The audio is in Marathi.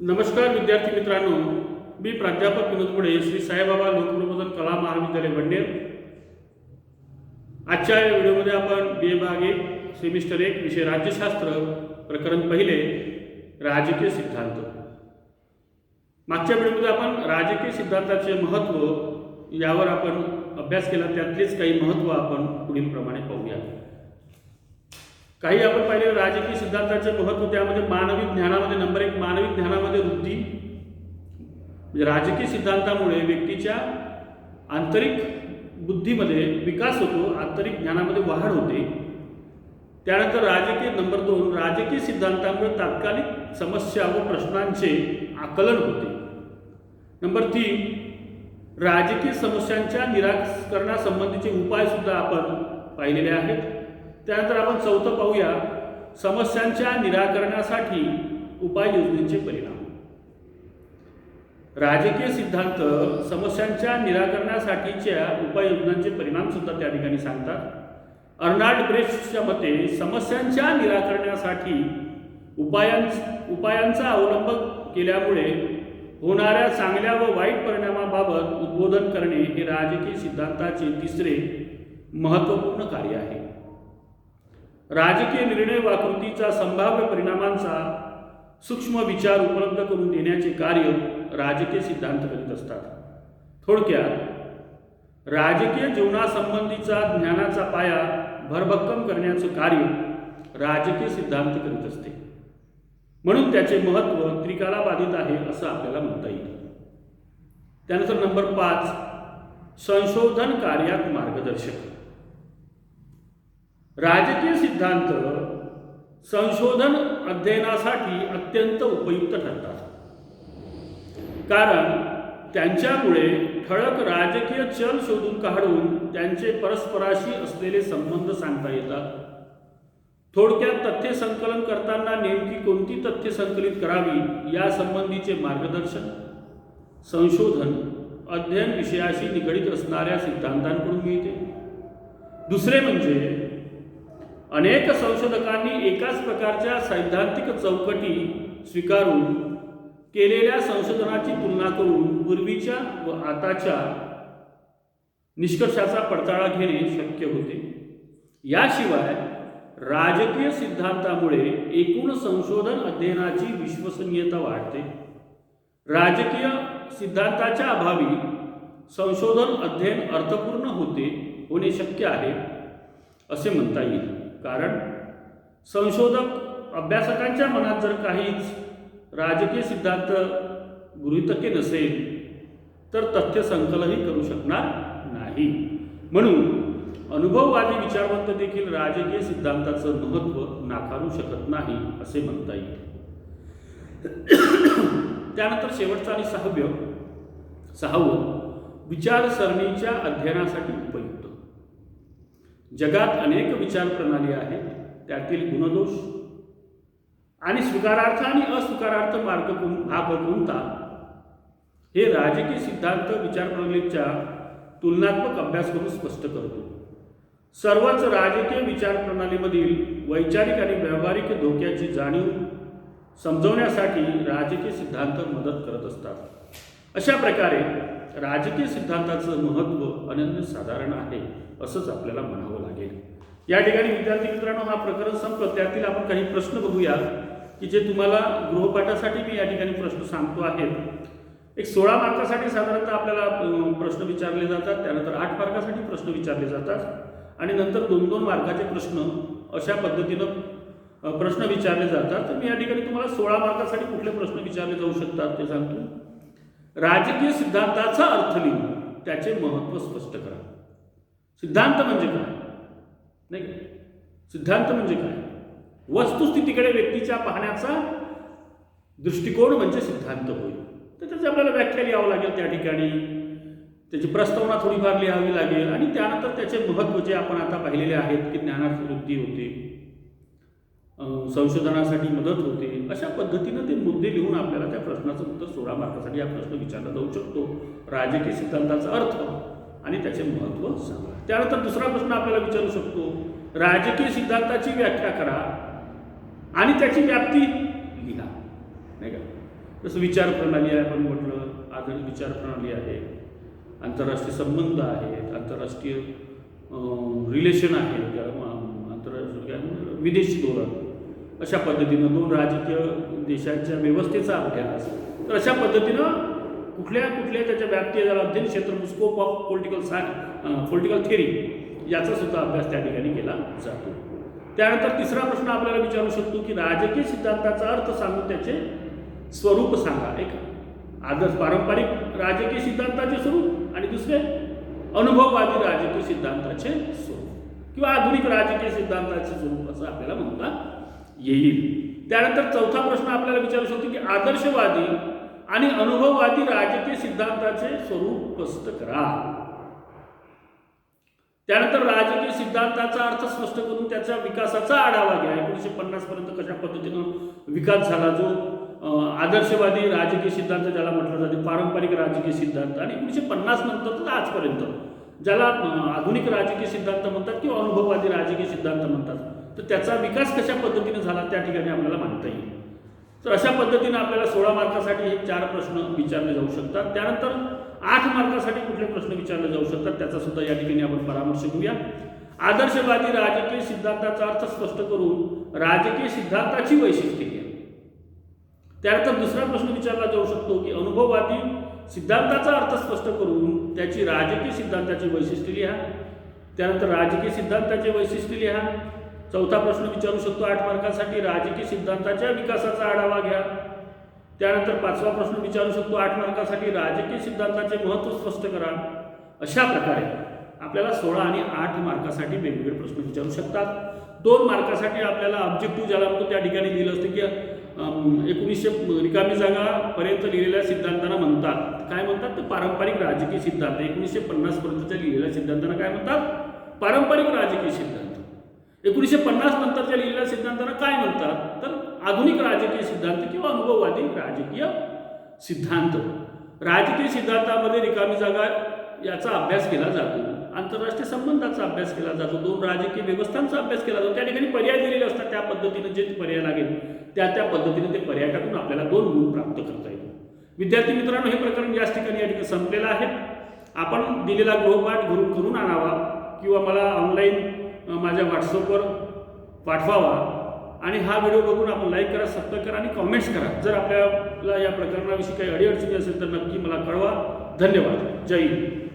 नमस्कार विद्यार्थी मित्रांनो मी प्राध्यापक विनोद पुढे श्री साईबाबा लोकप्रबोधन कला महाविद्यालय वंडेर आजच्या या व्हिडिओमध्ये आपण बी ए भाग एक सेमिस्टर एक विषय राज्यशास्त्र प्रकरण पहिले राजकीय सिद्धांत. मागच्या व्हिडिओमध्ये आपण राजकीय सिद्धांताचे महत्त्व यावर आपण अभ्यास केला त्यातलेच काही महत्त्व आपण पुढील प्रमाणे पाहूया काही आपण पाहिले राजकीय सिद्धांताचे महत्त्व त्यामध्ये मानवी ज्ञानामध्ये नंबर एक मानवी ज्ञानामध्ये वृद्धी. म्हणजे राजकीय सिद्धांतामुळे व्यक्तीच्या आंतरिक बुद्धीमध्ये विकास होतो आंतरिक ज्ञानामध्ये वाढ होते. त्यानंतर राजकीय नंबर दोन राजकीय सिद्धांतामुळे तात्कालिक समस्या व प्रश्नांचे आकलन होते. नंबर तीन राजकीय समस्यांच्या निराकरणासंबंधीचे उपायसुद्धा आपण पाहिलेले आहेत. त्यानंतर आपण चौथं पाहूया. समस्यांच्या निराकरणासाठी उपाययोजनेचे परिणाम. राजकीय सिद्धांत समस्यांच्या निराकरणासाठीच्या उपाययोजनांचे परिणाम सुद्धा त्या ठिकाणी सांगतात. अर्नाल्ड ब्रेस्टच्या मते समस्यांच्या निराकरणासाठी उपायां उपायांचा अवलंब केल्यामुळे होणाऱ्या चांगल्या व वाईट परिणामाबाबत उद्बोधन करणे हे राजकीय सिद्धांताचे तिसरे महत्त्वपूर्ण कार्य आहे. राजकीय निर्णय वाकृतीचा संभाव्य परिणामांचा सूक्ष्म विचार उपलब्ध करून देण्याचे कार्य राजकीय सिद्धांत करीत असतात. थोडक्यात राजकीय जीवनासंबंधीचा ज्ञानाचा पाया भरभक्कम करण्याचं कार्य राजकीय सिद्धांत करीत असते. म्हणून त्याचे महत्त्व त्रिकालाबाधित आहे असं आपल्याला म्हणता येईल. त्यानंतर नंबर पाच संशोधन कार्यात मार्गदर्शक. राजकीय सिद्धांत संशोधन अध्ययनासाठी अत्यंत उपयुक्त ठरतात. कारण त्यांच्यामुळे ठळक राजकीय चल शोधून काढून त्यांचे परस्पराशी असलेले संबंध सांगता येतात. थोडक्यात तथ्य संकलन करताना नेमकी कोणती तथ्य संकलित करावी यासंबंधीचे मार्गदर्शन संशोधन अध्ययन विषयाशी निगडीत असणाऱ्या सिद्धांतांकडून मिळते. दुसरे म्हणजे अनेक संशोधकांनी एकाच प्रकारच्या सैद्धांतिक चौकटी स्वीकारून केलेल्या संशोधनाची तुलना करून पूर्वीच्या व आताच्या निष्कर्षाचा पडताळा घेणे शक्य होते. याशिवाय राजकीय सिद्धांतामुळे एकूण संशोधन अध्ययनाची विश्वसनीयता वाढते. राजकीय सिद्धांताच्या अभावी संशोधन अध्ययन अर्थपूर्ण होते होणे शक्य आहे असे म्हणता येईल. कारण संशोधक अभ्यासकांच्या मनात जर काहीच राजकीय सिद्धांत गृहितके नसेल तर तथ्य संकलनही करू शकणार नाही. म्हणून अनुभववादी विचारवंत देखील राजकीय सिद्धांताचं महत्त्व नाकारू शकत नाही असे म्हणता येईल. त्यानंतर शेवटचं आणि सहाव्य सहावं विचारसरणीच्या अध्ययनासाठी उपयुक्त. जगात अनेक विचारप्रणाली आहेत त्यातील गुणदोष आणि स्वीकारार्थ आणि अस्वीकारार्थ मार्ग कोण भाग कोणता हे राजकीय सिद्धांत विचारप्रणालीच्या तुलनात्मक अभ्यास करून स्पष्ट करतो. सर्वच राजकीय विचारप्रणालीमधील वैचारिक आणि व्यावहारिक धोक्याची जाणीव समजवण्यासाठी राजकीय सिद्धांत मदत करत असतात. अशा प्रकारे राजकीय सिद्धांताचं महत्त्व अनन्यसाधारण आहे असंच आपल्याला म्हणावं लागेल. या ठिकाणी विद्यार्थी मित्रांनो हा प्रकरण संपलं. त्यातील आपण काही प्रश्न बघूया की जे तुम्हाला गृहपाठासाठी मी या ठिकाणी प्रश्न सांगतो आहेत. एक सोळा मार्कासाठी साधारणतः आपल्याला प्रश्न विचारले जातात त्यानंतर आठ मार्कासाठी प्रश्न विचारले जातात आणि नंतर दोन दोन मार्काचे प्रश्न अशा पद्धतीनं प्रश्न विचारले जातात. तर मी या ठिकाणी तुम्हाला सोळा मार्कासाठी कुठले प्रश्न विचारले जाऊ शकतात ते सांगतो. राजकीय सिद्धांताचा अर्थ लिहून त्याचे महत्त्व स्पष्ट करा. सिद्धांत म्हणजे काय? नाही सिद्धांत म्हणजे काय? वस्तुस्थितीकडे व्यक्तीच्या पाहण्याचा दृष्टिकोन म्हणजे सिद्धांत होईल तर त्याची आपल्याला व्याख्या लिहावं लागेल त्या ठिकाणी. त्याची प्रस्तावना थोडीफार लिहावी लागेल आणि त्यानंतर त्याचे महत्त्व जे आपण आता पाहिलेले आहेत की ज्ञानात वृद्धी होते. संशोधनासाठी मदत होते. अशा पद्धतीनं ते मुद्दे लिहून आपल्याला त्या प्रश्नाचं उत्तर सोळा मार्कासाठी हा प्रश्न विचारला जाऊ शकतो. राजकीय सिद्धांताचा अर्थ आणि त्याचे महत्त्व सांगा. त्यानंतर दुसरा प्रश्न आपल्याला विचारू शकतो. राजकीय सिद्धांताची व्याख्या करा आणि त्याची व्याप्ती लिहा. नाही का? जसं विचारप्रणाली आहे आपण म्हटलं आधुनिक विचारप्रणाली आहे. आंतरराष्ट्रीय संबंध आहेत आंतरराष्ट्रीय रिलेशन आहे आंतरराष्ट्रीय विदेशी धोरण. अशा पद्धतीनं दोन राजकीय देशांच्या व्यवस्थेचा अभ्यास. तर अशा पद्धतीनं कुठल्या कुठल्या त्याच्या व्याप्ती झाला अध्ययन क्षेत्र scope of political science political theory याचा सुद्धा अभ्यास त्या ठिकाणी केला जातो. त्यानंतर तिसरा प्रश्न आपल्याला विचारू शकतो की राजकीय सिद्धांताचा अर्थ सांगून त्याचे स्वरूप सांगा. एक आदर्श पारंपरिक राजकीय सिद्धांताचे स्वरूप आणि दुसरे अनुभववादी राजकीय सिद्धांताचे स्वरूप किंवा आधुनिक राजकीय सिद्धांताचे स्वरूप असं आपल्याला म्हणता येईल. त्यानंतर चौथा प्रश्न आपल्याला विचारू शकतो की आदर्शवादी आणि अनुभववादी राजकीय सिद्धांताचे स्वरूप स्पष्ट करा. त्यानंतर राजकीय सिद्धांताचा अर्थ स्पष्ट करून त्याच्या विकासाचा आढावा घ्या. एकोणीसशे पन्नास पर्यंत कशा पद्धतीनं विकास झाला जो? आदर्शवादी राजकीय सिद्धांत ज्याला म्हटलं जाते पारंपरिक राजकीय सिद्धांत. आणि एकोणीसशे पन्नास नंतर तर आजपर्यंत ज्याला आधुनिक राजकीय सिद्धांत म्हणतात किंवा अनुभववादी राजकीय सिद्धांत म्हणतात. तर त्याचा विकास कशा पद्धतीने झाला त्या ठिकाणी आपल्याला मांडता येईल. तर अशा पद्धतीनं आपल्याला सोळा मार्कासाठी हे चार प्रश्न विचारले जाऊ शकतात. त्यानंतर आठ मार्कासाठी कुठले प्रश्न विचारले जाऊ शकतात त्याचा सुद्धा या ठिकाणी आपण परामर्श घेऊया. आदर्शवादी राजकीय सिद्धांताचा अर्थ स्पष्ट करून राजकीय सिद्धांताची वैशिष्ट्ये घ्या. त्यानंतर दुसरा प्रश्न विचारला जाऊ शकतो की अनुभववादी सिद्धांताचा अर्थ स्पष्ट करून त्याची राजकीय सिद्धांताची वैशिष्ट्ये लिहा. त्यानंतर राजकीय सिद्धांताचे वैशिष्ट्य लिहा. चौथा प्रश्न विचारू शकतो आठ मार्कासाठी राजकीय सिद्धांताच्या विकासाचा आढावा घ्या. त्यानंतर पाचवा प्रश्न विचारू शकतो आठ मार्कासाठी राजकीय सिद्धांताचे महत्त्व स्पष्ट करा. अशा प्रकारे आपल्याला सोळा आणि आठ मार्कासाठी वेगवेगळे प्रश्न विचारू शकतात. दोन मार्कासाठी आपल्याला ऑब्जेक्टिव्ह ज्याला म्हणतो त्या ठिकाणी लिहिलं असतं की एकोणीसशे रिकामी जागापर्यंत लिहिलेल्या सिद्धांतांना म्हणतात. काय म्हणतात? तर पारंपरिक राजकीय सिद्धांत. एकोणीसशे पन्नासपर्यंतच्या लिहिलेल्या सिद्धांतांना काय म्हणतात? पारंपरिक राजकीय सिद्धांत. एकोणीसशे पन्नास नंतरच्या लिहिलेल्या सिद्धांतांना काय म्हणतात? तर आधुनिक राजकीय सिद्धांत किंवा अनुभववादी राजकीय सिद्धांत. राजकीय सिद्धांतामध्ये रिकामी जागा याचा अभ्यास केला जातो. आंतरराष्ट्रीय संबंधाचा अभ्यास केला जातो. दोन राजकीय व्यवस्थांचा अभ्यास केला जातो. त्या ठिकाणी पर्याय दिलेले असतात. त्या पद्धतीने जे पर्याय लागेल त्या त्या पद्धतीने ते पर्याय टाकून आपल्याला दोन गुण प्राप्त करता येईल विद्यार्थी मित्रांनो हे प्रकरण याच ठिकाणी या ठिकाणी संपलेलं आहे. आपण दिलेला गृहपाठ घरून करून आणावा किंवा मला ऑनलाईन माझ्या व्हॉट्सअपवर पाठवावा. आणि हा व्हिडिओ बघून आपण लाईक करा सबस्क्राईब करा आणि कॉमेंट्स करा. जर आपल्याला या प्रकरणाविषयी काही अडीअडचणी असेल तर नक्की मला कळवा. धन्यवाद. जय हिंद.